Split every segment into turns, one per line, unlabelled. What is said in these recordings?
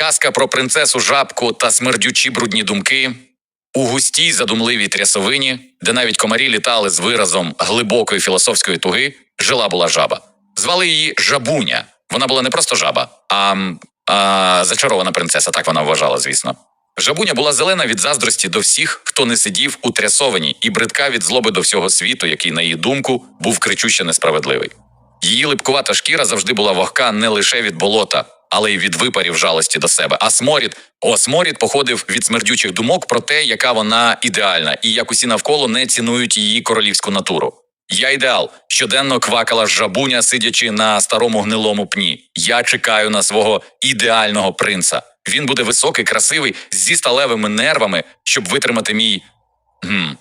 Казка про принцесу жабку та смердючі брудні думки. У густій задумливій трясовині, де навіть комарі літали з виразом глибокої філософської туги, жила була жаба. Звали її Жабуня. Вона була не просто жаба, а, а зачарована принцеса, так вона вважала, звісно. Жабуня була зелена від заздрості до всіх, хто не сидів у трясовині, і бридка від злоби до всього світу, який, на її думку, був кричуще несправедливий. Її липкувата шкіра завжди була вогка не лише від болота, але й від випарів жалості до себе. А сморід, о, сморід походив від смердючих думок про те, яка вона ідеальна, і як усі навколо не цінують її королівську натуру. Я ідеал. Щоденно квакала жабуня, сидячи на старому гнилому пні. Я чекаю на свого ідеального принца. Він буде високий, красивий, зі сталевими нервами, щоб витримати мій гм,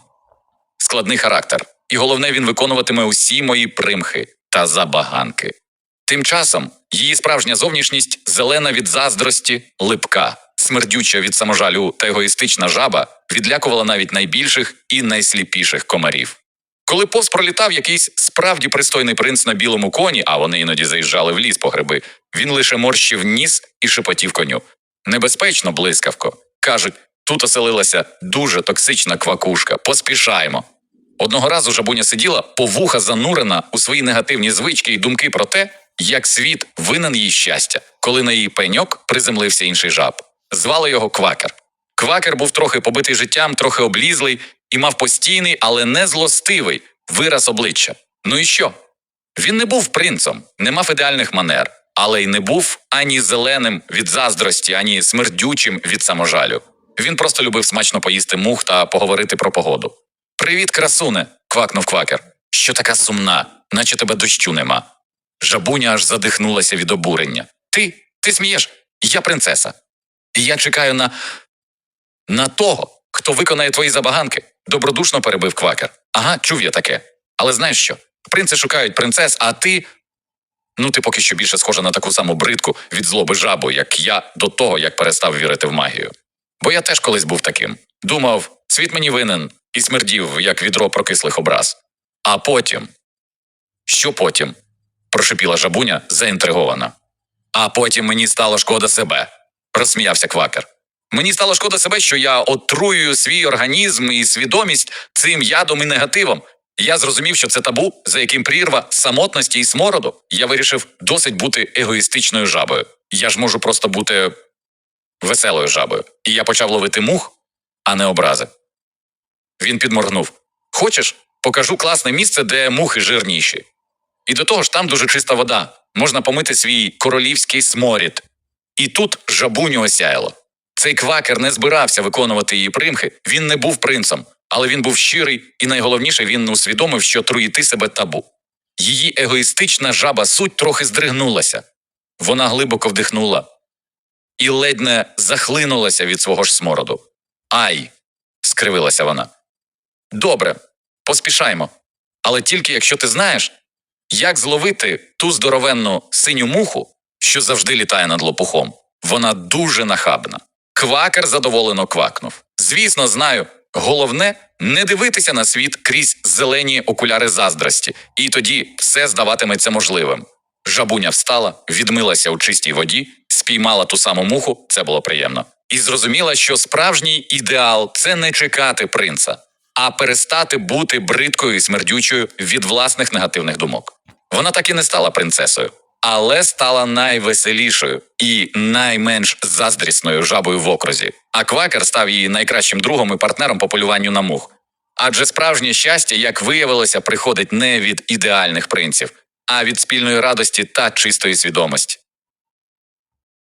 складний характер. І головне, він виконуватиме усі мої примхи та забаганки. Тим часом її справжня зовнішність зелена від заздрості, липка, смердюча від саможалю та егоїстична жаба відлякувала навіть найбільших і найсліпіших комарів. Коли повз пролітав якийсь справді пристойний принц на білому коні, а вони іноді заїжджали в ліс по гриби, він лише морщив ніс і шепотів коню. Небезпечно, блискавко. Кажуть, тут оселилася дуже токсична квакушка. Поспішаємо. Одного разу жабуня сиділа, повуха занурена у свої негативні звички і думки про те, як світ винен їй щастя, коли на її пеньок приземлився інший жаб. Звали його Квакер. Квакер був трохи побитий життям, трохи облізлий і мав постійний, але не злостивий вираз обличчя. Ну і що? Він не був принцем, не мав ідеальних манер, але й не був ані зеленим від заздрості, ані смердючим від саможалю. Він просто любив смачно поїсти мух та поговорити про погоду. Привіт, красуне. квакнув квакер. Що така сумна, наче тебе дощу нема. Жабуня аж задихнулася від обурення. Ти, ти смієш? Я принцеса. І я чекаю на. на того, хто виконає твої забаганки, добродушно перебив квакер. Ага, чув я таке. Але знаєш що? Принци шукають принцес, а ти. Ну, ти поки що більше схожа на таку саму бридку від злоби жабу, як я до того, як перестав вірити в магію. Бо я теж колись був таким. Думав, світ мені винен, і смердів, як відро прокислих образ. А потім. Що потім? Прошепіла жабуня, заінтригована. А потім мені стало шкода себе, розсміявся квакер. Мені стало шкода себе, що я отруюю свій організм і свідомість цим ядом і негативом. Я зрозумів, що це табу, за яким прірва самотності і смороду. Я вирішив досить бути егоїстичною жабою. Я ж можу просто бути веселою жабою. І я почав ловити мух, а не образи. Він підморгнув. Хочеш, покажу класне місце, де мухи жирніші. І до того ж там дуже чиста вода. Можна помити свій королівський сморід. І тут жабуню осяяло. Цей квакер не збирався виконувати її примхи, він не був принцем, але він був щирий, і найголовніше він усвідомив, що труїти себе табу. Її егоїстична жаба суть трохи здригнулася. Вона глибоко вдихнула і ледь не захлинулася від свого ж смороду. Ай! скривилася вона. Добре, поспішаймо. Але тільки якщо ти знаєш, як зловити ту здоровенну синю муху, що завжди літає над лопухом. Вона дуже нахабна. Квакер задоволено квакнув. Звісно, знаю. Головне не дивитися на світ крізь зелені окуляри заздрості, і тоді все здаватиметься можливим. Жабуня встала, відмилася у чистій воді, спіймала ту саму муху, це було приємно, і зрозуміла, що справжній ідеал це не чекати принца, а перестати бути бридкою і смердючою від власних негативних думок. Вона так і не стала принцесою, але стала найвеселішою і найменш заздрісною жабою в окрузі. А квакер став її найкращим другом і партнером по полюванню на мух. Адже справжнє щастя, як виявилося, приходить не від ідеальних принців, а від спільної радості та чистої свідомості.